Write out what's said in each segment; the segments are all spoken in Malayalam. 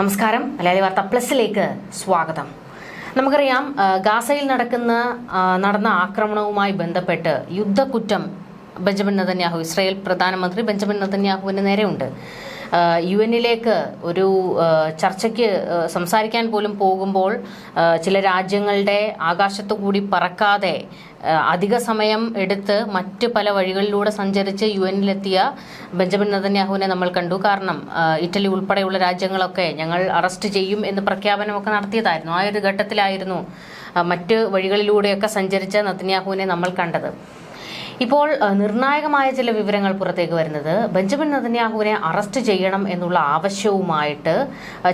നമസ്കാരം. മലയാളി വാർത്ത പ്ലസിലേക്ക് സ്വാഗതം. നമുക്കറിയാം ഗാസയിൽ നടക്കുന്ന നടന്ന ആക്രമണവുമായി ബന്ധപ്പെട്ട് യുദ്ധക്കുറ്റം ബെഞ്ചമിൻ നതന്യാഹു ഇസ്രായേൽ പ്രധാനമന്ത്രി ബെഞ്ചമിൻ നതന്യാഹുവിന് നേരെയുണ്ട്. യു എന്നിലേക്ക് ഒരു ചർച്ചയ്ക്ക് സംസാരിക്കാൻ പോലും പോകുമ്പോൾ ചില രാജ്യങ്ങളുടെ ആകാശത്തു കൂടി പറക്കാതെ അധിക സമയം എടുത്ത് മറ്റ് പല വഴികളിലൂടെ സഞ്ചരിച്ച് യു എന്നിലെത്തിയ ബെഞ്ചമിൻ നതന്യാഹുവിനെ നമ്മൾ കണ്ടു. കാരണം ഇറ്റലി ഉൾപ്പെടെയുള്ള രാജ്യങ്ങളൊക്കെ ഞങ്ങൾ അറസ്റ്റ് ചെയ്യും എന്ന് പ്രഖ്യാപനമൊക്കെ നടത്തിയതായിരുന്നു. ആ ഒരു ഘട്ടത്തിലായിരുന്നു മറ്റ് വഴികളിലൂടെയൊക്കെ സഞ്ചരിച്ച നതന്യാഹുവിനെ നമ്മൾ കണ്ടത്. ഇപ്പോൾ നിർണായകമായ ചില വിവരങ്ങൾ പുറത്തേക്ക് വരുന്നത്. ബെഞ്ചമിൻ നദന്യാഹുവിനെ അറസ്റ്റ് ചെയ്യണം എന്നുള്ള ആവശ്യവുമായിട്ട്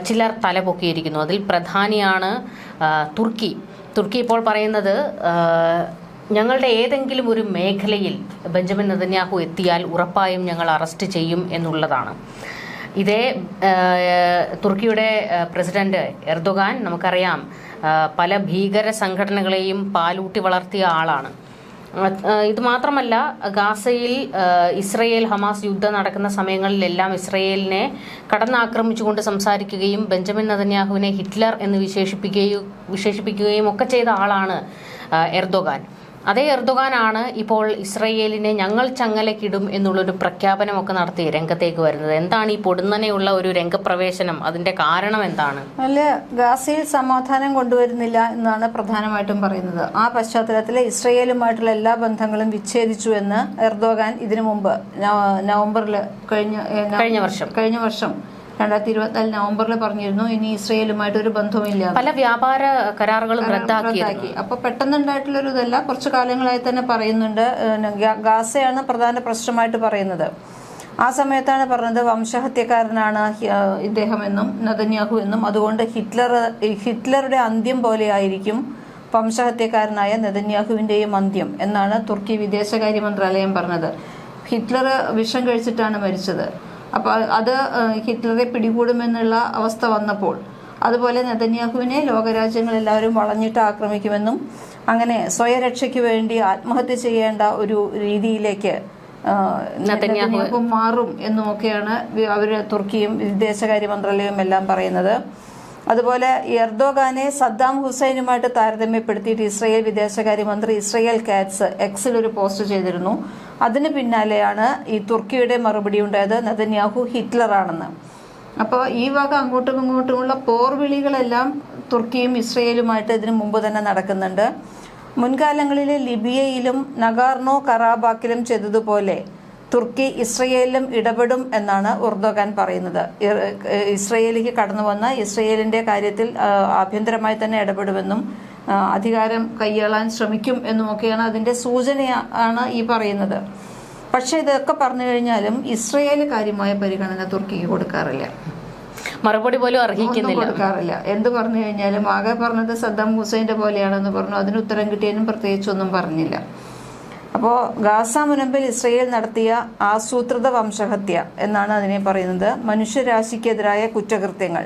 ചിലർ തലപൊക്കിയിരിക്കുന്നു. അതിൽ പ്രധാനിയാണ് തുർക്കി. തുർക്കി ഇപ്പോൾ പറയുന്നത് ഞങ്ങളുടെ ഏതെങ്കിലും ഒരു മേഖലയിൽ ബെഞ്ചമിൻ നദന്യാഹു എത്തിയാൽ ഉറപ്പായും ഞങ്ങൾ അറസ്റ്റ് ചെയ്യും എന്നുള്ളതാണ്. ഇതേ തുർക്കിയുടെ പ്രസിഡന്റ് എർദോഗാൻ നമുക്കറിയാം പല ഭീകര സംഘടനകളെയും പാലൂട്ടി വളർത്തിയ ആളാണ്. ഇത് മാത്രമല്ല ഗാസയിൽ ഇസ്രയേൽ ഹമാസ് യുദ്ധം നടക്കുന്ന സമയങ്ങളിലെല്ലാം ഇസ്രയേലിനെ കടന്നാക്രമിച്ചുകൊണ്ട് സംസാരിക്കുകയും ബെഞ്ചമിൻ നതന്യാഹുവിനെ ഹിറ്റ്ലർ എന്ന് വിശേഷിപ്പിക്കുകയും വിശേഷിപ്പിക്കുകയും ഒക്കെ ചെയ്ത ആളാണ് എർദോഗാൻ. അതേ എർദോഗാനാണ് ഇപ്പോൾ ഇസ്രയേലിനെ ഞങ്ങൾ ചങ്ങലക്കിടും എന്നുള്ളൊരു പ്രഖ്യാപനമൊക്കെ നടത്തി രംഗത്തേക്ക് വരുന്നത്. എന്താണ് ഈ പൊടുന്നനെയുള്ള ഒരു രംഗപ്രവേശനം? അതിന്റെ കാരണം എന്താണ്? അല്ല ഗാസയിൽ സമാധാനം കൊണ്ടുവരുന്നില്ല എന്നാണ് പ്രധാനമായിട്ടും പറയുന്നത്. ആ പശ്ചാത്തലത്തിൽ ഇസ്രയേലുമായിട്ടുള്ള എല്ലാ ബന്ധങ്ങളും വിച്ഛേദിച്ചു എന്ന് എർദോഗാൻ ഇതിനു മുമ്പ് നവംബറിൽ കഴിഞ്ഞ കഴിഞ്ഞ വർഷം. കഴിഞ്ഞ വർഷം. രണ്ടായിരത്തി ഇരുപത്തിനാല് നവംബറിൽ പറഞ്ഞിരുന്നു ഇനി ഇസ്രയേലുമായിട്ട് ഒരു ബന്ധവുമില്ല പല വ്യാപാര കരാറുകളും റദ്ദാക്കി. അപ്പൊ പെട്ടെന്നുണ്ടായിട്ടുള്ള ഒരു ഇതല്ല കുറച്ച് കാലങ്ങളായി തന്നെ പറയുന്നുണ്ട് ഗാസയാണ് പ്രധാന പ്രശ്നമായിട്ട് പറയുന്നത്. ആ സമയത്താണ് പറഞ്ഞത് വംശഹത്യക്കാരനാണ് ഇദ്ദേഹം എന്നും നദന്യാഹു എന്നും. അതുകൊണ്ട് ഹിറ്റ്ലർ ഹിറ്റ്ലറുടെ അന്ത്യം പോലെയായിരിക്കും വംശഹത്യക്കാരനായ നദന്യാഹുവിന്റെയും അന്ത്യം എന്നാണ് തുർക്കി വിദേശകാര്യ മന്ത്രാലയം പറഞ്ഞത്. ഹിറ്റ്ലർ വിഷം കഴിച്ചിട്ടാണ് മരിച്ചത്. അപ്പൊ അത് ഹിറ്റ്ലറെ പിടികൂടുമെന്നുള്ള അവസ്ഥ വന്നപ്പോൾ അതുപോലെ നെതന്യാഹുവിനെ ലോകരാജ്യങ്ങളെല്ലാവരും വളഞ്ഞിട്ട് ആക്രമിക്കുമെന്നും അങ്ങനെ സ്വയരക്ഷയ്ക്ക് വേണ്ടി ആത്മഹത്യ ചെയ്യേണ്ട ഒരു രീതിയിലേക്ക് നെതന്യാഹു മാറും എന്നുമൊക്കെയാണ് അവർ തുർക്കിയും വിദേശകാര്യ മന്ത്രാലയവും എല്ലാം പറയുന്നത്. അതുപോലെ എർദോഗാനെ സദ്ദാം ഹുസൈനുമായിട്ട് താരതമ്യപ്പെടുത്തിയിട്ട് ഇസ്രയേൽ വിദേശകാര്യമന്ത്രി ഇസ്രയേൽ കാറ്റ്സ് എക്സിൽ ഒരു പോസ്റ്റ് ചെയ്തിരുന്നു. അതിന് പിന്നാലെയാണ് ഈ തുർക്കിയുടെ മറുപടി ഉണ്ടായത് നദന്യാഹു ഹിറ്റ്ലറാണെന്ന്. അപ്പോൾ ഈ വക അങ്ങോട്ടും ഇങ്ങോട്ടുമുള്ള പോർവിളികളെല്ലാം തുർക്കിയും ഇസ്രയേലുമായിട്ട് ഇതിനു മുമ്പ് തന്നെ നടക്കുന്നുണ്ട്. മുൻകാലങ്ങളിൽ ലിബിയയിലും നഗാർണോ കറാബാക്കിലും ചെയ്തതുപോലെ തുർക്കി ഇസ്രയേലിലും ഇടപെടും എന്നാണ് ഉർദോഗാൻ പറയുന്നത്. ഇസ്രയേലിലേക്ക് കടന്നു വന്ന ഇസ്രയേലിന്റെ കാര്യത്തിൽ ആഭ്യന്തരമായി തന്നെ ഇടപെടുമെന്നും അധികാരം കൈയാളാൻ ശ്രമിക്കും എന്നുമൊക്കെയാണ് അതിന്റെ സൂചനയാണ് ആണ് ഈ പറയുന്നത്. പക്ഷേ ഇതൊക്കെ പറഞ്ഞു കഴിഞ്ഞാലും ഇസ്രയേൽ കാര്യമായ പരിഗണന തുർക്കിക്ക് കൊടുക്കാറില്ല. മറുപടി പോലും അർഹിക്കുന്നില്ല. കൊടുക്കാറില്ല. എന്ത് പറഞ്ഞു കഴിഞ്ഞാലും ആകെ പറഞ്ഞത് സദ്ദാം ഹുസൈന്റെ പോലെയാണെന്ന് പറഞ്ഞു. അതിന് ഉത്തരം കിട്ടിയതിനും പ്രത്യേകിച്ചൊന്നും പറഞ്ഞില്ല. അപ്പോൾ ഗാസ മുനമ്പിൽ ഇസ്രയേൽ നടത്തിയ ആസൂത്രിത വംശഹത്യ എന്നാണ് അതിനെ പറയുന്നത്. മനുഷ്യരാശിക്കെതിരായ കുറ്റകൃത്യങ്ങൾ.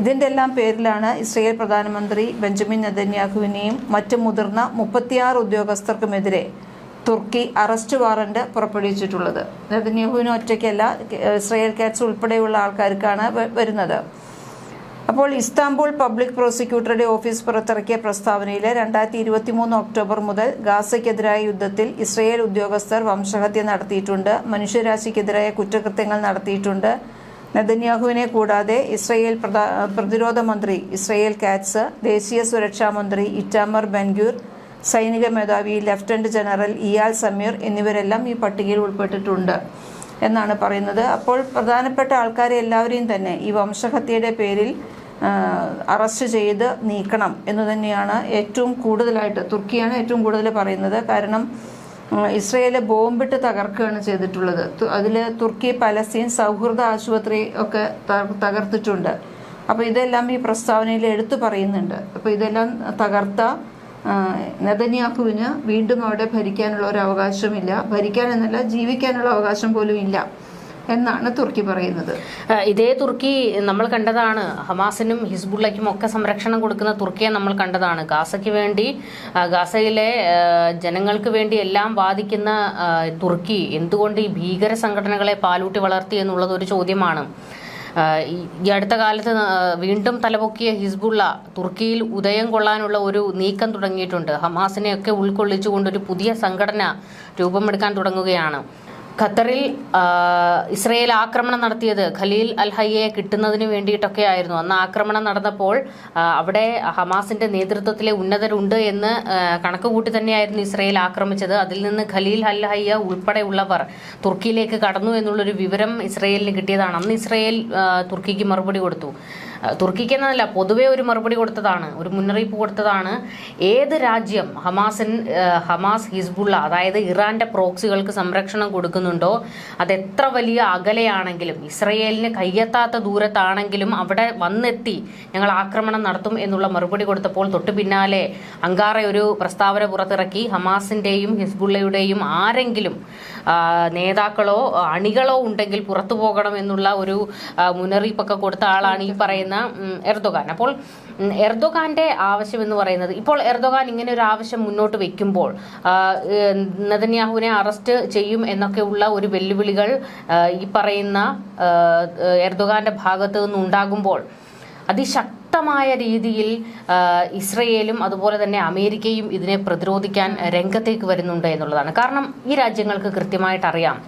ഇതിന്റെ എല്ലാം പേരിലാണ് ഇസ്രയേൽ പ്രധാനമന്ത്രി ബെഞ്ചമിൻ നെതന്യാഹുവിനെയും മറ്റ് മുതിർന്ന മുപ്പത്തിയാറ് ഉദ്യോഗസ്ഥർക്കുമെതിരെ തുർക്കി അറസ്റ്റ് വാറന്റ് പുറപ്പെടുവിച്ചിട്ടുള്ളത്. നെതന്യാഹുവിന് ഒറ്റയ്ക്കല്ല ഇസ്രയേൽ കാറ്റ്സ് ഉൾപ്പെടെയുള്ള ആൾക്കാർക്കാണ് വരുന്നത്. അപ്പോൾ ഇസ്താംബുൾ പബ്ലിക് പ്രോസിക്യൂട്ടറുടെ ഓഫീസ് പുറത്തിറക്കിയ പ്രസ്താവനയിൽ രണ്ടായിരത്തി ഇരുപത്തി മൂന്ന് ഒക്ടോബർ മുതൽ ഗാസയ്ക്കെതിരായ യുദ്ധത്തിൽ ഇസ്രയേൽ ഉദ്യോഗസ്ഥർ വംശഹത്യ നടത്തിയിട്ടുണ്ട് മനുഷ്യരാശിക്കെതിരായ കുറ്റകൃത്യങ്ങൾ നടത്തിയിട്ടുണ്ട്. നെതന്യാഹുവിനെ കൂടാതെ ഇസ്രയേൽ പ്രതിരോധ മന്ത്രി ഇസ്രയേൽ കാറ്റ്സ് ദേശീയ സുരക്ഷാ മന്ത്രി ഇറ്റാമർ ബെൻഗ്യൂർ സൈനിക മേധാവി ലഫ്റ്റനന്റ് ജനറൽ ഇയാൽ സമീർ എന്നിവരെല്ലാം ഈ പട്ടികയിൽ ഉൾപ്പെട്ടിട്ടുണ്ട്. എന്നാണ് പറയുന്നത്. അപ്പോൾ പ്രധാനപ്പെട്ട ആൾക്കാരെ എല്ലാവരെയും തന്നെ ഈ വംശഹത്യയുടെ പേരിൽ അറസ്റ്റ് ചെയ്ത് നീക്കണം എന്ന് തന്നെയാണ് ഏറ്റവും കൂടുതലായിട്ട് തുർക്കിയാണ് ഏറ്റവും കൂടുതൽ പറയുന്നത്. കാരണം ഇസ്രയേലെ ബോംബിട്ട് തകർക്കുകയാണ് ചെയ്തിട്ടുള്ളത്. അതിൽ തുർക്കി പലസ്തീൻ സൗഹൃദ ആശുപത്രി ഒക്കെ തകർത്തിട്ടുണ്ട്. അപ്പോൾ ഇതെല്ലാം ഈ പ്രസ്താവനയിൽ എടുത്തു പറയുന്നുണ്ട്. അപ്പോൾ ഇതെല്ലാം തകർത്ത നെതന്യാഹുവിന് വീണ്ടും അവിടെ ഭരിക്കാനുള്ള ഒരു അവകാശമില്ല. ഭരിക്കാൻ എന്നല്ല ജീവിക്കാനുള്ള അവകാശം പോലും ഇല്ല എന്നാണ് തുർക്കി പറയുന്നത്. ഇതേ തുർക്കി നമ്മൾ കണ്ടതാണ്. ഹമാസിനും ഹിസ്ബുള്ളയ്ക്കും ഒക്കെ സംരക്ഷണം കൊടുക്കുന്ന തുർക്കിയെ നമ്മൾ കണ്ടതാണ്. ഗാസയ്ക്ക് വേണ്ടി ഗാസയിലെ ജനങ്ങൾക്ക് വേണ്ടി എല്ലാം വാദിക്കുന്ന തുർക്കി എന്തുകൊണ്ട് ഈ ഭീകര സംഘടനകളെ പാലൂട്ടി വളർത്തി എന്നുള്ളത് ഒരു ചോദ്യമാണ്. ഈ- അടുത്ത കാലത്ത് വീണ്ടും തലപൊക്കിയ ഹിസ്ബുള്ള തുർക്കിയിൽ ഉദയം കൊള്ളാനുള്ള ഒരു നീക്കം തുടങ്ങിയിട്ടുണ്ട്. ഹമാസിനെയൊക്കെ ഉൾക്കൊള്ളിച്ചുകൊണ്ട് ഒരു പുതിയ സംഘടന രൂപമെടുക്കാൻ തുടങ്ങുകയാണ്. ഖത്തറിൽ ഇസ്രയേൽ ആക്രമണം നടത്തിയത് ഖലീൽ അൽ ഹയ്യയെ കിട്ടുന്നതിന് വേണ്ടിയിട്ടൊക്കെ ആയിരുന്നു. അന്ന് ആക്രമണം നടന്നപ്പോൾ അവിടെ ഹമാസിന്റെ നേതൃത്വത്തിലെ ഉന്നതരുണ്ട് എന്ന് കണക്ക് കൂട്ടി തന്നെയായിരുന്നു ഇസ്രയേൽ ആക്രമിച്ചത്. അതിൽ നിന്ന് ഖലീൽ അൽ ഹയ്യ ഉൾപ്പെടെയുള്ളവർ തുർക്കിയിലേക്ക് കടന്നു എന്നുള്ളൊരു വിവരം ഇസ്രയേലിന് കിട്ടിയതാണ്. അന്ന് ഇസ്രയേൽ തുർക്കിക്ക് മറുപടി കൊടുത്തു. തുർക്കിക്ക് എന്നല്ല പൊതുവെ ഒരു മറുപടി കൊടുത്തതാണ് ഒരു മുന്നറിയിപ്പ് കൊടുത്തതാണ്. ഏത് രാജ്യം ഹമാസിൻ ഹമാസ് ഹിസ്ബുള്ള അതായത് ഇറാന്റെ പ്രോക്സികൾക്ക് സംരക്ഷണം കൊടുക്കുന്നുണ്ടോ? അത് എത്ര വലിയ അകലെയാണെങ്കിലും ഇസ്രയേലിന് കയ്യെത്താത്ത ദൂരത്താണെങ്കിലും അവിടെ വന്നെത്തി ഞങ്ങൾ ആക്രമണം നടത്തും എന്നുള്ള മറുപടി കൊടുത്തപ്പോൾ തൊട്ടു പിന്നാലെ അങ്കാറ ഒരു പ്രസ്താവന പുറത്തിറക്കി. ഹമാസിന്റെയും ഹിസ്ബുള്ളയുടെയും ആരെങ്കിലും നേതാക്കളോ അണികളോ ഉണ്ടെങ്കിൽ പുറത്തു പോകണം എന്നുള്ള ഒരു മുന്നറിയിപ്പൊക്കെ കൊടുത്ത ആളാണ് ഈ പറയുന്ന എർദോഗാൻ. അപ്പോൾ എർദോഗാന്റെ ആവശ്യം എന്ന് പറയുന്നത് ഇപ്പോൾ എർദോഗാൻ ഇങ്ങനെ ഒരു ആവശ്യം മുന്നോട്ട് വെക്കുമ്പോൾ നദന്യാഹുവിനെ അറസ്റ്റ് ചെയ്യും എന്നൊക്കെയുള്ള ഒരു വെല്ലുവിളികൾ ഈ പറയുന്ന എർദോഗാന്റെ ഭാഗത്ത് നിന്ന് ഉണ്ടാകുമ്പോൾ അതിശക്തമായ രീതിയിൽ ഇസ്രയേലും അതുപോലെ തന്നെ അമേരിക്കയും ഇതിനെ പ്രതിരോധിക്കാൻ രംഗത്തേക്ക് വരുന്നുണ്ട് എന്നുള്ളതാണ്. കാരണം ഈ രാജ്യങ്ങൾക്ക് കൃത്യമായിട്ട് അറിയാം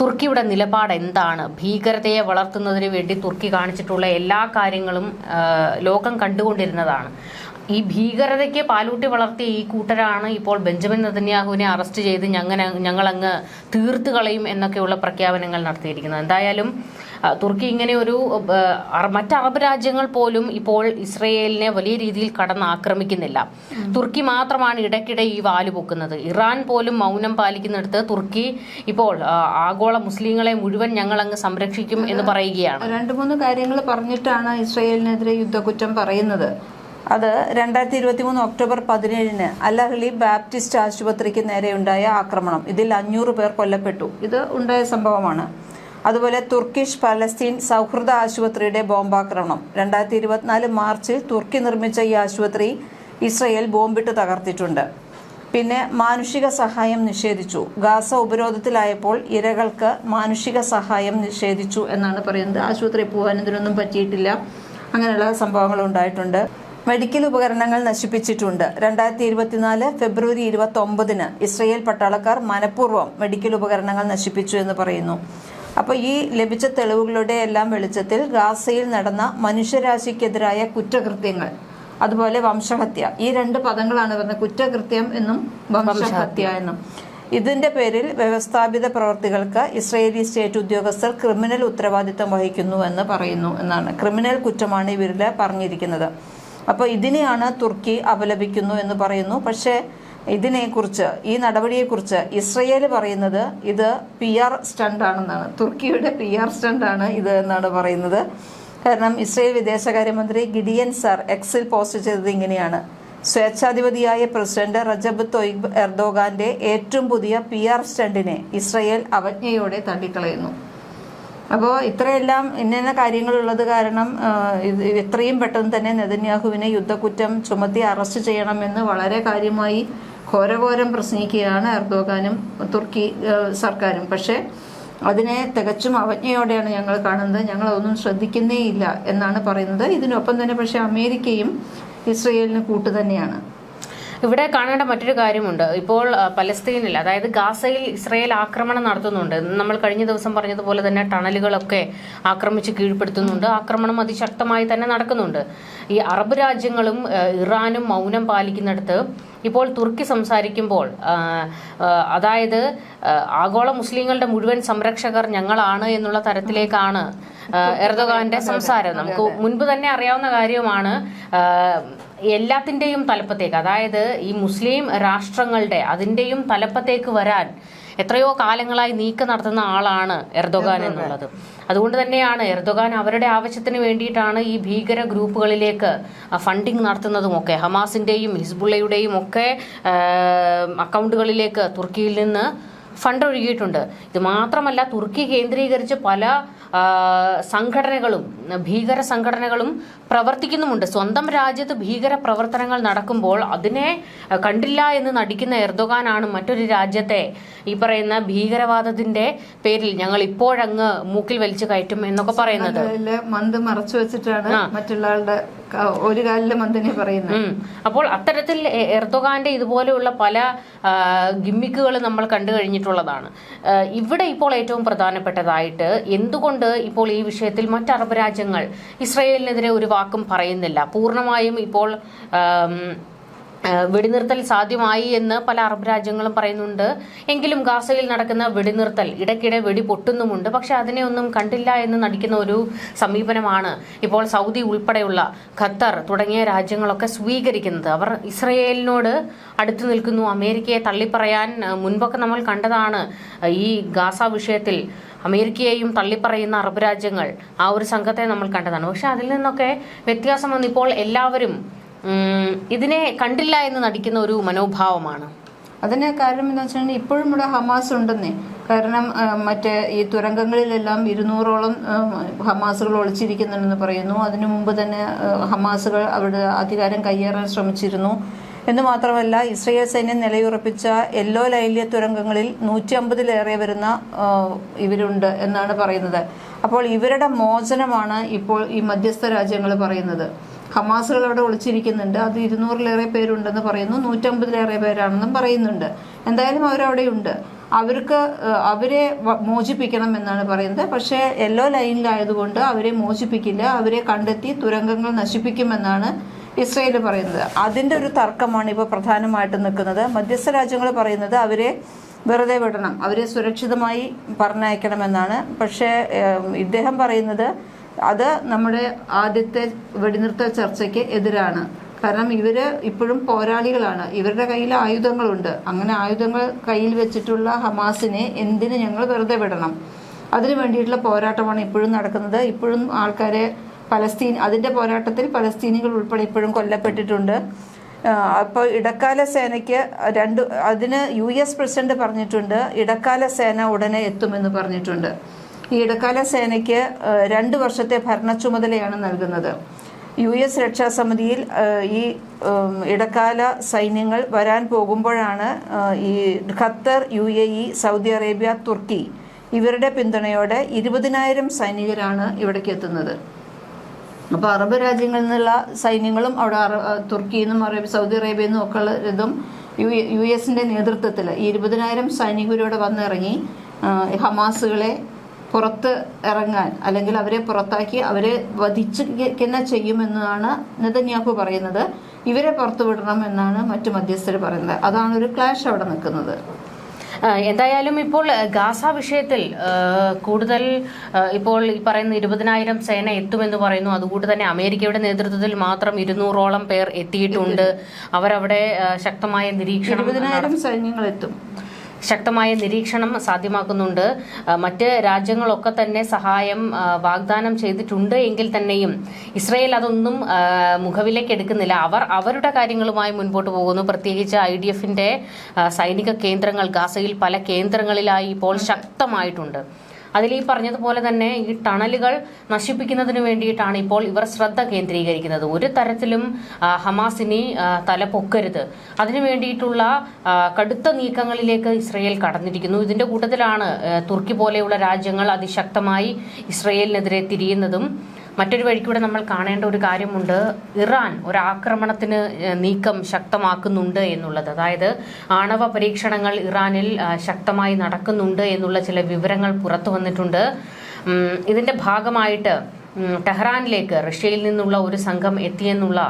തുർക്കിയുടെ നിലപാട് എന്താണ്? ഭീകരതയെ വളർത്തുന്നതിന് വേണ്ടി തുർക്കി കാണിച്ചിട്ടുള്ള എല്ലാ കാര്യങ്ങളും ലോകം കണ്ടുകൊണ്ടിരുന്നതാണ്. ഈ ഭീകരതയ്ക്ക് പാലൂട്ടി വളർത്തിയ ഈ കൂട്ടരാണ് ഇപ്പോൾ ബെഞ്ചമിൻ നെതന്യാഹുവിനെ അറസ്റ്റ് ചെയ്ത് ഞങ്ങൾ ഞങ്ങളങ്ങ് തീർത്ത് കളയും എന്നൊക്കെയുള്ള പ്രഖ്യാപനങ്ങൾ നടത്തിയിരിക്കുന്നത്. എന്തായാലും തുർക്കി ഇങ്ങനെ ഒരു മറ്റ് അറബ് രാജ്യങ്ങൾ പോലും ഇപ്പോൾ ഇസ്രയേലിനെ വലിയ രീതിയിൽ കടന്ന് ആക്രമിക്കുന്നില്ല തുർക്കി മാത്രമാണ് ഇടയ്ക്കിടെ ഈ വാൽ പൊക്കുന്നത്. ഇറാൻ പോലും മൗനം പാലിക്കുന്നിടത്ത് തുർക്കി ഇപ്പോൾ ആഗോള മുസ്ലിങ്ങളെ മുഴുവൻ ഞങ്ങൾ അങ്ങ് സംരക്ഷിക്കും എന്ന് പറയുകയാണ്. രണ്ട് മൂന്ന് കാര്യങ്ങൾ പറഞ്ഞിട്ടാണ് ഇസ്രയേലിനെതിരെ യുദ്ധക്കുറ്റം പറയുന്നത്. അത് രണ്ടായിരത്തി ഇരുപത്തി മൂന്ന് ഒക്ടോബർ പതിനേഴിന് അല്ലഹ്ലി ബാപ്റ്റിസ്റ്റ് ആശുപത്രിക്ക് നേരെയുണ്ടായ ആക്രമണം. ഇതിൽ അഞ്ഞൂറ് പേർ കൊല്ലപ്പെട്ടു. ഇത് ഉണ്ടായ സംഭവമാണ്. അതുപോലെ തുർക്കിഷ് പലസ്തീൻ സൗഹൃദ ആശുപത്രിയുടെ ബോംബാക്രമണം. രണ്ടായിരത്തി ഇരുപത്തിനാല് മാർച്ചിൽ തുർക്കി നിർമ്മിച്ച ഈ ആശുപത്രി ഇസ്രയേൽ ബോംബിട്ട് തകർത്തിട്ടുണ്ട്. പിന്നെ മാനുഷിക സഹായം നിഷേധിച്ചു. ഗാസ ഉപരോധത്തിലായപ്പോൾ ഇരകൾക്ക് മാനുഷിക സഹായം നിഷേധിച്ചു എന്നാണ് പറയുന്നത്. ആശുപത്രി പോകാൻ ഇതിനൊന്നും പറ്റിയിട്ടില്ല. അങ്ങനെയുള്ള സംഭവങ്ങൾ ഉണ്ടായിട്ടുണ്ട്. മെഡിക്കൽ ഉപകരണങ്ങൾ നശിപ്പിച്ചിട്ടുണ്ട്. രണ്ടായിരത്തി ഇരുപത്തിനാല് ഫെബ്രുവരി ഇരുപത്തി ഒമ്പതിന് ഇസ്രയേൽ പട്ടാളക്കാർ മനഃപൂർവം മെഡിക്കൽ ഉപകരണങ്ങൾ നശിപ്പിച്ചു എന്ന് പറയുന്നു. അപ്പോൾ ഈ ലഭിച്ച തെളിവുകളുടെ എല്ലാം വെളിച്ചത്തിൽ ഗാസയിൽ നടന്ന മനുഷ്യരാശിക്കെതിരായ കുറ്റകൃത്യങ്ങൾ അതുപോലെ വംശഹത്യ ഈ രണ്ട് പദങ്ങളാണ് പറഞ്ഞത് കുറ്റകൃത്യം എന്നും വംശഹത്യ എന്നും. ഇതിന്റെ പേരിൽ വ്യവസ്ഥാപിത പ്രവർത്തികൾക്ക് ഇസ്രയേലി സ്റ്റേറ്റ് ഉദ്യോഗസ്ഥർ ക്രിമിനൽ ഉത്തരവാദിത്തം വഹിക്കുന്നു എന്ന് പറയുന്നു എന്നാണ്. ക്രിമിനൽ കുറ്റമാണ് ഇവരിൽ പറഞ്ഞിരിക്കുന്നത്. അപ്പോൾ ഇതിനെയാണ് തുർക്കി അപലപിക്കുന്നു എന്ന് പറയുന്നു. പക്ഷേ ഇതിനെക്കുറിച്ച് ഈ നടപടിയെക്കുറിച്ച് ഇസ്രയേൽ പറയുന്നത് ഇത് പി ആർ സ്റ്റണ്ടാണെന്നാണ്. തുർക്കിയുടെ പി ആർ സ്റ്റണ്ടാണ് ഇത് എന്നാണ് പറയുന്നത്. കാരണം ഇസ്രയേൽ വിദേശകാര്യമന്ത്രി ഗിഡിയൻ സാർ എക്സിൽ പോസ്റ്റ് ചെയ്തത് ഇങ്ങനെയാണ്. സ്വേച്ഛാധിപതിയായ പ്രസിഡന്റ് റജബ് തൊയ്ബ് എർദോഗാന്റെ ഏറ്റവും പുതിയ പി ആർ സ്റ്റണ്ടിനെ ഇസ്രയേൽ അവജ്ഞയോടെ തള്ളിക്കളയുന്നു. അപ്പോൾ ഇത്രയെല്ലാം ഇന്ന കാര്യങ്ങളുള്ളത് കാരണം എത്രയും പെട്ടെന്ന് തന്നെ നെതന്യാഹുവിനെ യുദ്ധക്കുറ്റം ചുമത്തി അറസ്റ്റ് ചെയ്യണമെന്ന് വളരെ കാര്യമായി ഘോരഘോരം പ്രസംഗിക്കുകയാണ് എർദോഗാനും തുർക്കി സർക്കാരും. പക്ഷേ അതിനെ തികച്ചും അവജ്ഞയോടെയാണ് ഞങ്ങൾ കാണുന്നത്. ഞങ്ങൾ അതൊന്നും ശ്രദ്ധിക്കുന്നേ ഇല്ല എന്നാണ് പറയുന്നത്. ഇതിനൊപ്പം തന്നെ പക്ഷേ അമേരിക്കയും ഇസ്രയേലിന് കൂട്ടു തന്നെയാണ് ഇവിടെ കാണേണ്ട മറ്റൊരു കാര്യമുണ്ട്. ഇപ്പോൾ പലസ്തീനിൽ അതായത് ഗാസയിൽ ഇസ്രയേൽ ആക്രമണം നടത്തുന്നുണ്ട്. നമ്മൾ കഴിഞ്ഞ ദിവസം പറഞ്ഞതുപോലെ തന്നെ ടണലുകളൊക്കെ ആക്രമിച്ച് കീഴ്പ്പെടുത്തുന്നുണ്ട്. ആക്രമണം അതിശക്തമായി തന്നെ നടക്കുന്നുണ്ട്. ഈ അറബ് രാജ്യങ്ങളും ഇറാനും മൗനം പാലിക്കുന്നിടത്ത് ഇപ്പോൾ തുർക്കി സംസാരിക്കുമ്പോൾ അതായത് ആഗോള മുസ്ലിങ്ങളുടെ മുഴുവൻ സംരക്ഷകർ ഞങ്ങളാണ് എന്നുള്ള തരത്തിലേക്കാണ് എർദോഗാന്റെ സംസാരം. നമുക്ക് മുൻപ് തന്നെ അറിയാവുന്ന കാര്യമാണ് ആ, എല്ലാത്തിന്റെയും തലപ്പത്തേക്ക് അതായത് ഈ മുസ്ലിം രാഷ്ട്രങ്ങളുടെ അതിന്റെയും തലപ്പത്തേക്ക് വരാൻ എത്രയോ കാലങ്ങളായി നീക്കം നടത്തുന്ന ആളാണ് എർദോഗാൻ എന്നുള്ളത്. അതുകൊണ്ട് തന്നെയാണ് എർദോഗാൻ അവരുടെ ആവശ്യത്തിന് വേണ്ടിയിട്ടാണ് ഈ ഭീകര ഗ്രൂപ്പുകളിലേക്ക് ഫണ്ടിങ് നടത്തുന്നതുമൊക്കെ. ഹമാസിന്റെയും ഹിസ്ബുള്ളയുടെയും ഒക്കെ അക്കൗണ്ടുകളിലേക്ക് തുർക്കിയിൽ നിന്ന് ഫണ്ട് ഒഴുകിയിട്ടുണ്ട്. ഇത് മാത്രമല്ല തുർക്കി കേന്ദ്രീകരിച്ച് പല സംഘടനകളും ഭീകര സംഘടനകളും പ്രവർത്തിക്കുന്നുമുണ്ട്. സ്വന്തം രാജ്യത്ത് ഭീകര പ്രവർത്തനങ്ങൾ നടക്കുമ്പോൾ അതിനെ കണ്ടില്ല എന്ന് നടിക്കുന്ന എർദോഗാനാണ് മറ്റൊരു രാജ്യത്തെ ഈ പറയുന്ന ഭീകരവാദത്തിന്റെ പേരിൽ ഞങ്ങൾ ഇപ്പോഴങ്ങ് മൂക്കിൽ വലിച്ചു കയറ്റും എന്നൊക്കെ പറയുന്നത്. മന്ത് മറച്ചു വെച്ചിട്ടാണ് മറ്റുള്ളവരുടെ ഒരു കാലിലെ മന്തിനെ പറയുന്നത്. അപ്പോൾ അത്തരത്തിൽ എർദോഗാന്റെ ഇതുപോലെയുള്ള പല ഗിമ്മിക്കുകൾ നമ്മൾ കണ്ടു കഴിഞ്ഞിട്ടുള്ളതാണ് ആ, ഇവിടെ ഇപ്പോൾ ഏറ്റവും പ്രധാനപ്പെട്ടതായിട്ട് എന്തുകൊണ്ട് ഇപ്പോൾ ഈ വിഷയത്തിൽ മറ്റ് അറബ് രാജ്യങ്ങൾ ഇസ്രയേലിനെതിരെ ഒരു വാക്കും പറയുന്നില്ല? പൂർണമായും ഇപ്പോൾ വെടിനിർത്തൽ സാധ്യമായി എന്ന് പല അറബ് രാജ്യങ്ങളും പറയുന്നുണ്ട്. എങ്കിലും ഗാസയിൽ നടക്കുന്ന വെടിനിർത്തൽ ഇടയ്ക്കിടെ വെടി പൊട്ടുന്നുമുണ്ട്. പക്ഷെ അതിനെ ഒന്നും കണ്ടില്ല എന്ന് നടിക്കുന്ന ഒരു സമീപനമാണ് ഇപ്പോൾ സൗദി ഉൾപ്പെടെയുള്ള ഖത്തർ തുടങ്ങിയ രാജ്യങ്ങളൊക്കെ സ്വീകരിക്കുന്നത്. അവർ ഇസ്രയേലിനോട് അടുത്തു നിൽക്കുന്നു. അമേരിക്കയെ തള്ളിപ്പറയാൻ മുൻപൊക്കെ നമ്മൾ കണ്ടതാണ് ഈ ഗാസ വിഷയത്തിൽ അമേരിക്കയെയും തള്ളിപ്പറയുന്ന അറബ് രാജ്യങ്ങൾ ആ ഒരു സംഘത്തെ നമ്മൾ കണ്ടതാണ്. പക്ഷെ അതിൽ നിന്നൊക്കെ വ്യത്യാസം വന്നിപ്പോൾ എല്ലാവരും ഇതിനെ കണ്ടില്ല എന്ന് നടിക്കുന്ന ഒരു മനോഭാവമാണ്. അതിന് കാരണം എന്താ വെച്ചിട്ടുണ്ടെങ്കിൽ ഇപ്പോഴും ഇവിടെ ഹമാസ് ഉണ്ടെന്നേ. കാരണം മറ്റേ ഈ തുരങ്കങ്ങളിലെല്ലാം ഇരുന്നൂറോളം ഹമാസുകൾ ഒളിച്ചിരിക്കുന്നുണ്ടെന്ന് പറയുന്നു. അതിനു മുമ്പ് തന്നെ ഹമാസുകൾ അവരുടെ അധികാരം കയ്യേറാൻ ശ്രമിച്ചിരുന്നു. എന്ന് മാത്രമല്ല ഇസ്രയേൽ സൈന്യം നിലയുറപ്പിച്ച യെല്ലോ ലൈലിയ തുരങ്കങ്ങളിൽ നൂറ്റി അമ്പതിലേറെ വരുന്ന ഇവരുണ്ട് എന്നാണ് പറയുന്നത്. അപ്പോൾ ഇവരുടെ മോചനമാണ് ഇപ്പോൾ ഈ മധ്യസ്ഥ രാജ്യങ്ങൾ പറയുന്നത്. ഹമാസുകൾ അവിടെ ഒളിച്ചിരിക്കുന്നുണ്ട് അത് ഇരുന്നൂറിലേറെ പേരുണ്ടെന്ന് പറയുന്നു. നൂറ്റമ്പതിലേറെ പേരാണെന്നും പറയുന്നുണ്ട്. എന്തായാലും അവരവിടെയുണ്ട്. അവർക്ക് അവരെ മോചിപ്പിക്കണം എന്നാണ് പറയുന്നത്. പക്ഷേ യെല്ലോ ലൈനിലായതുകൊണ്ട് അവരെ മോചിപ്പിക്കില്ല. അവരെ കണ്ടെത്തി തുരങ്കങ്ങൾ നശിപ്പിക്കുമെന്നാണ് ഇസ്രയേൽ പറയുന്നത്. അതിന്റെ ഒരു തർക്കമാണ് ഇപ്പോൾ പ്രധാനമായിട്ട് നിൽക്കുന്നത്. മധ്യസ്ഥ രാജ്യങ്ങൾ പറയുന്നത് അവരെ വെറുതെ വിടണം. അവരെ സുരക്ഷിതമായി പറഞ്ഞയക്കണമെന്നാണ്. പക്ഷേ ഇദ്ദേഹം പറയുന്നത് അത് നമ്മുടെ ആദ്യത്തെ വെടിനിർത്തൽ ചർച്ചയ്ക്ക് എതിരാണ്. കാരണം ഇവർ ഇപ്പോഴും പോരാളികളാണ്. ഇവരുടെ കയ്യിൽ ആയുധങ്ങളുണ്ട്. അങ്ങനെ ആയുധങ്ങൾ കയ്യിൽ വെച്ചിട്ടുള്ള ഹമാസിനെ എന്തിന് ഞങ്ങൾ വെറുതെ വിടണം? അതിനു വേണ്ടിയിട്ടുള്ള പോരാട്ടമാണ് ഇപ്പോഴും നടക്കുന്നത്. ഇപ്പോഴും ആൾക്കാരെ പലസ്തീൻ അതിന്റെ പോരാട്ടത്തിൽ പലസ്തീനികൾ ഉൾപ്പെടെ ഇപ്പോഴും കൊല്ലപ്പെട്ടിട്ടുണ്ട്. അപ്പോൾ ഇടക്കാല സേനയ്ക്ക് രണ്ട് അതിന് യു എസ് പ്രസിഡന്റ് പറഞ്ഞിട്ടുണ്ട്. ഇടക്കാല സേന ഉടനെ എത്തുമെന്ന് പറഞ്ഞിട്ടുണ്ട്. ഈ ഇടക്കാല സേനയ്ക്ക് രണ്ട് വർഷത്തെ ഭരണ ചുമതലയാണ് നൽകുന്നത്. യു എസ് രക്ഷാസമിതിയിൽ ഈ ഇടക്കാല സൈന്യങ്ങൾ വരാൻ പോകുമ്പോഴാണ് ഈ Qatar U A E Saudi Arabia തുർക്കി ഇവരുടെ പിന്തുണയോടെ ഇരുപതിനായിരം സൈനികരാണ് ഇവിടേക്ക് എത്തുന്നത്. അപ്പോൾ അറബ് രാജ്യങ്ങളിൽ നിന്നുള്ള സൈന്യങ്ങളും അവിടെ തുർക്കിയിൽ നിന്നും അറേബ്യ സൗദി അറേബ്യയിൽ നിന്നും ഒക്കെ ഉള്ള ഇതും യു യു എസിന്റെ നേതൃത്വത്തിൽ ഈ ഇരുപതിനായിരം സൈനികരോടെ വന്നിറങ്ങി ഹമാസുകളെ പുറത്ത് ഇറങ്ങാൻ അല്ലെങ്കിൽ അവരെ പുറത്താക്കി അവരെ വധിച്ചിരിക്കുന്ന തന്നെ ചെയ്യുമെന്നാണ് നെതന്യാഹു പറയുന്നത്. ഇവരെ പുറത്തു വിടണം എന്നാണ് മറ്റു മധ്യസ്ഥർ പറയുന്നത്. അതാണ് ഒരു ക്ലാഷ് അവിടെ നിൽക്കുന്നത്. എന്തായാലും ഇപ്പോൾ ഗാസ വിഷയത്തിൽ കൂടുതൽ ഇപ്പോൾ ഈ പറയുന്ന ഇരുപതിനായിരം സേന എത്തുമെന്ന് പറയുന്നു. അതുകൂടി തന്നെ അമേരിക്കയുടെ നേതൃത്വത്തിൽ മാത്രം ഇരുന്നൂറോളം പേർ എത്തിയിട്ടുണ്ട്. അവരവിടെ ശക്തമായ നിരീക്ഷണം ഇരുപതിനായിരം സൈന്യങ്ങൾ എത്തും. ശക്തമായ നിരീക്ഷണം സാധ്യമാക്കുന്നുണ്ട്. മറ്റ് രാജ്യങ്ങളൊക്കെ തന്നെ സഹായം വാഗ്ദാനം ചെയ്തിട്ടുണ്ട് എങ്കിൽ തന്നെയും. ഇസ്രയേൽ അതൊന്നും മുഖവിലേക്ക് എടുക്കുന്നില്ല. അവർ അവരുടെ കാര്യങ്ങളുമായി മുൻപോട്ട് പോകുന്നു. പ്രത്യേകിച്ച് ഐ ഡി എഫിന്റെ സൈനിക കേന്ദ്രങ്ങൾ ഗാസയിൽ പല കേന്ദ്രങ്ങളിലായി ഇപ്പോൾ ശക്തമായിട്ടുണ്ട്. അതിൽ ഈ പറഞ്ഞതുപോലെ തന്നെ ഈ ടണലുകൾ നശിപ്പിക്കുന്നതിന് വേണ്ടിയിട്ടാണ് ഇപ്പോൾ ഇവർ ശ്രദ്ധ കേന്ദ്രീകരിക്കുന്നത്. ഒരു തരത്തിലും ഹമാസിനെ ഹമാസിനി ആ, തല പൊക്കരുത്. അതിനു വേണ്ടിയിട്ടുള്ള കടുത്ത നീക്കങ്ങളിലേക്ക് ഇസ്രയേൽ കടന്നിരിക്കുന്നു. ഇതിന്റെ കൂട്ടത്തിലാണ് തുർക്കി പോലെയുള്ള രാജ്യങ്ങൾ അതിശക്തമായി ഇസ്രയേലിനെതിരെ തിരിയുന്നതും മറ്റൊരു വഴിക്കൂടെ നമ്മൾ കാണേണ്ട ഒരു കാര്യമുണ്ട്. ഇറാൻ ഒരു ആക്രമണത്തിന് നീക്കം ശക്തമാക്കുന്നുണ്ട് എന്നുള്ളത്. അതായത് ആണവ പരീക്ഷണങ്ങൾ ഇറാനിൽ ശക്തമായി നടക്കുന്നുണ്ട് എന്നുള്ള ചില വിവരങ്ങൾ പുറത്തു വന്നിട്ടുണ്ട്. ഇതിന്റെ ഭാഗമായിട്ട് ടെഹ്റാനിലേക്ക് റഷ്യയിൽ നിന്നുള്ള ഒരു സംഘം എത്തിയെന്നുള്ള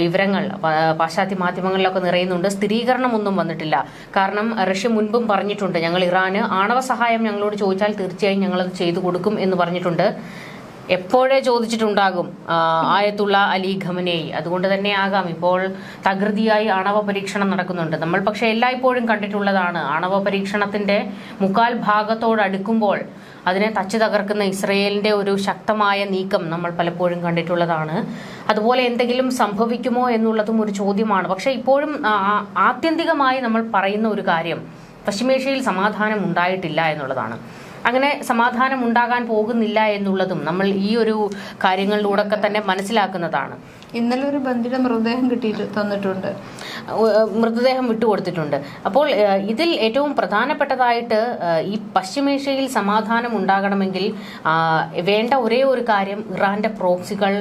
വിവരങ്ങൾ പാശ്ചാത്യ മാധ്യമങ്ങളിലൊക്കെ നിറയുന്നുണ്ട്. സ്ഥിരീകരണമൊന്നും വന്നിട്ടില്ല. കാരണം റഷ്യ മുൻപും പറഞ്ഞിട്ടുണ്ട് ഞങ്ങൾ ഇറാന് ആണവ സഹായം ഞങ്ങളോട് ചോദിച്ചാൽ തീർച്ചയായും ഞങ്ങളത് ചെയ്തു കൊടുക്കും എന്ന് പറഞ്ഞിട്ടുണ്ട്. എപ്പോഴേ ചോദിച്ചിട്ടുണ്ടാകും ആയത്തുള്ള അലി ഖമനേയി. അതുകൊണ്ട് തന്നെ ആകാം. ഇപ്പോൾ തകൃതിയായി ആണവ പരീക്ഷണം നടക്കുന്നുണ്ട്. നമ്മൾ പക്ഷേ എല്ലായ്പ്പോഴും കണ്ടിട്ടുള്ളതാണ്. ആണവ പരീക്ഷണത്തിന്റെ മുക്കാൽ ഭാഗത്തോടടുക്കുമ്പോൾ അതിനെ തച്ചു തകർക്കുന്ന ഇസ്രയേലിന്റെ ഒരു ശക്തമായ നീക്കം നമ്മൾ പലപ്പോഴും കണ്ടിട്ടുള്ളതാണ്. അതുപോലെ എന്തെങ്കിലും സംഭവിക്കുമോ എന്നുള്ളതും ഒരു ചോദ്യമാണ്. പക്ഷേ ഇപ്പോഴും ആത്യന്തികമായി നമ്മൾ പറയുന്ന ഒരു കാര്യം പശ്ചിമേഷ്യയിൽ സമാധാനം ഉണ്ടായിട്ടില്ല എന്നുള്ളതാണ്. അങ്ങനെ സമാധാനം ഉണ്ടാകാൻ പോകുന്നില്ല എന്നുള്ളതും നമ്മൾ ഈ ഒരു കാര്യങ്ങളിലൂടെ ഒക്കെ തന്നെ മനസ്സിലാക്കുന്നതാണ്. ഇന്നലെ ഒരു ബന്ധിയുടെ മൃതദേഹം കിട്ടിയിട്ട് തന്നിട്ടുണ്ട്. മൃതദേഹം വിട്ടുകൊടുത്തിട്ടുണ്ട്. അപ്പോൾ ഇതിൽ ഏറ്റവും പ്രധാനപ്പെട്ടതായിട്ട് ഈ പശ്ചിമേഷ്യയിൽ സമാധാനം ഉണ്ടാകണമെങ്കിൽ വേണ്ട ഒരേ ഒരു കാര്യം ഇറാന്റെ പ്രോക്സികൾ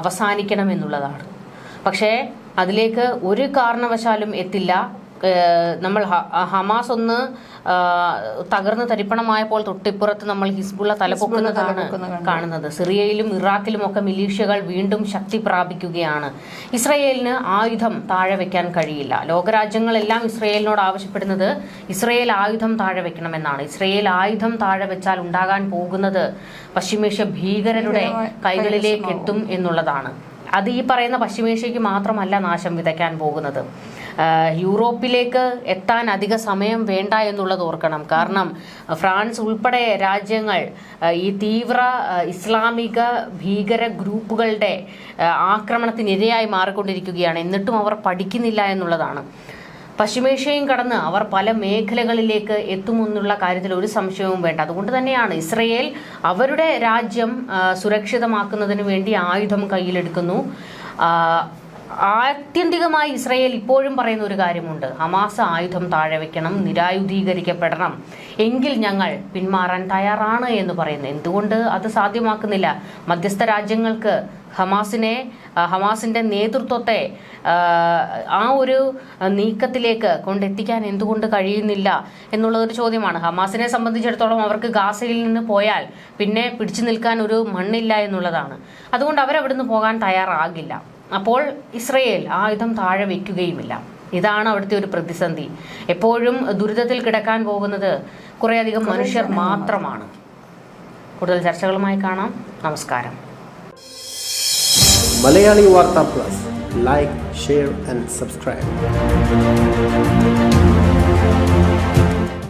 അവസാനിക്കണം എന്നുള്ളതാണ്. പക്ഷേ അതിലേക്ക് ഒരു കാരണവശാലും എത്തില്ല. നമ്മൾ ഹമാസ് ഒന്ന് തകർന്ന് തരിപ്പണമായപ്പോൾ തൊട്ടിപ്പുറത്ത് നമ്മൾ ഹിസ്ബുള്ള തലപൊക്കുന്നതാണ് കാണുന്നത്. സിറിയയിലും ഇറാഖിലും ഒക്കെ മിലീഷ്യകൾ വീണ്ടും ശക്തി പ്രാപിക്കുകയാണ്. ഇസ്രയേലിന് ആയുധം താഴെ വെക്കാൻ കഴിയില്ല. ലോകരാജ്യങ്ങളെല്ലാം ഇസ്രയേലിനോട് ആവശ്യപ്പെടുന്നത് ഇസ്രയേൽ ആയുധം താഴെ വെക്കണമെന്നാണ്. ഇസ്രയേൽ ആയുധം താഴെ വെച്ചാൽ ഉണ്ടാകാൻ പോകുന്നത് പശ്ചിമേഷ്യ ഭീകരരുടെ കൈകളിലേക്ക് എത്തും എന്നുള്ളതാണ്. അത് ഈ പറയുന്ന പശ്ചിമേഷ്യക്ക് മാത്രമല്ല നാശം വിതയ്ക്കാൻ പോകുന്നത്. യൂറോപ്പിലേക്ക് എത്താൻ അധിക സമയം വേണ്ട എന്നുള്ളത് ഓർക്കണം. കാരണം ഫ്രാൻസ് ഉൾപ്പെടെ രാജ്യങ്ങൾ ഈ തീവ്ര ഇസ്ലാമിക ഭീകര ഗ്രൂപ്പുകളുടെ ആക്രമണത്തിനിരയായി മാറിക്കൊണ്ടിരിക്കുകയാണ്. എന്നിട്ടും അവർ പഠിക്കുന്നില്ല എന്നുള്ളതാണ്. പശ്ചിമേഷ്യയും കടന്ന് അവർ പല മേഖലകളിലേക്ക് എത്തുമെന്നുള്ള കാര്യത്തിൽ ഒരു സംശയവും വേണ്ട. അതുകൊണ്ട് തന്നെയാണ് ഇസ്രയേൽ അവരുടെ രാജ്യം സുരക്ഷിതമാക്കുന്നതിന് വേണ്ടി ആയുധം കയ്യിലെടുക്കുന്നു. ആത്യന്തികമായി ഇസ്രയേൽ ഇപ്പോഴും പറയുന്ന ഒരു കാര്യമുണ്ട്. ഹമാസ് ആയുധം താഴെ വെക്കണം നിരായുധീകരിക്കപ്പെടണം. എങ്കിൽ ഞങ്ങൾ പിന്മാറാൻ തയ്യാറാണ് എന്ന് പറയുന്നു. എന്തുകൊണ്ട് അത് സാധ്യമാക്കുന്നില്ല? മധ്യസ്ഥ രാജ്യങ്ങൾക്ക് ഹമാസിനെ ഹമാസിന്റെ നേതൃത്വത്തെ ആ, ഒരു നീക്കത്തിലേക്ക് കൊണ്ടെത്തിക്കാൻ എന്തുകൊണ്ട് കഴിയുന്നില്ല എന്നുള്ളതൊരു ചോദ്യമാണ്. ഹമാസിനെ സംബന്ധിച്ചിടത്തോളം അവർക്ക് ഗാസയിൽ നിന്ന് പോയാൽ പിന്നെ പിടിച്ചു നിൽക്കാൻ ഒരു മണ്ണില്ല എന്നുള്ളതാണ്. അതുകൊണ്ട് അവരവിടുന്ന് പോകാൻ തയ്യാറാകില്ല. അപ്പോൾ ഇസ്രയേൽ ആയുധം താഴെ വയ്ക്കുകയുമില്ല ഇതാണ് അവിടുത്തെ ഒരു പ്രതിസന്ധി. എപ്പോഴും ദുരിതത്തിൽ കിടക്കാൻ പോകുന്നത് കുറേയധികം മനുഷ്യർ മാത്രമാണ്. കൂടുതൽ ചർച്ചകളുമായി കാണാം. നമസ്കാരം. മലയാളി വാർത്താ plus. Like share and subscribe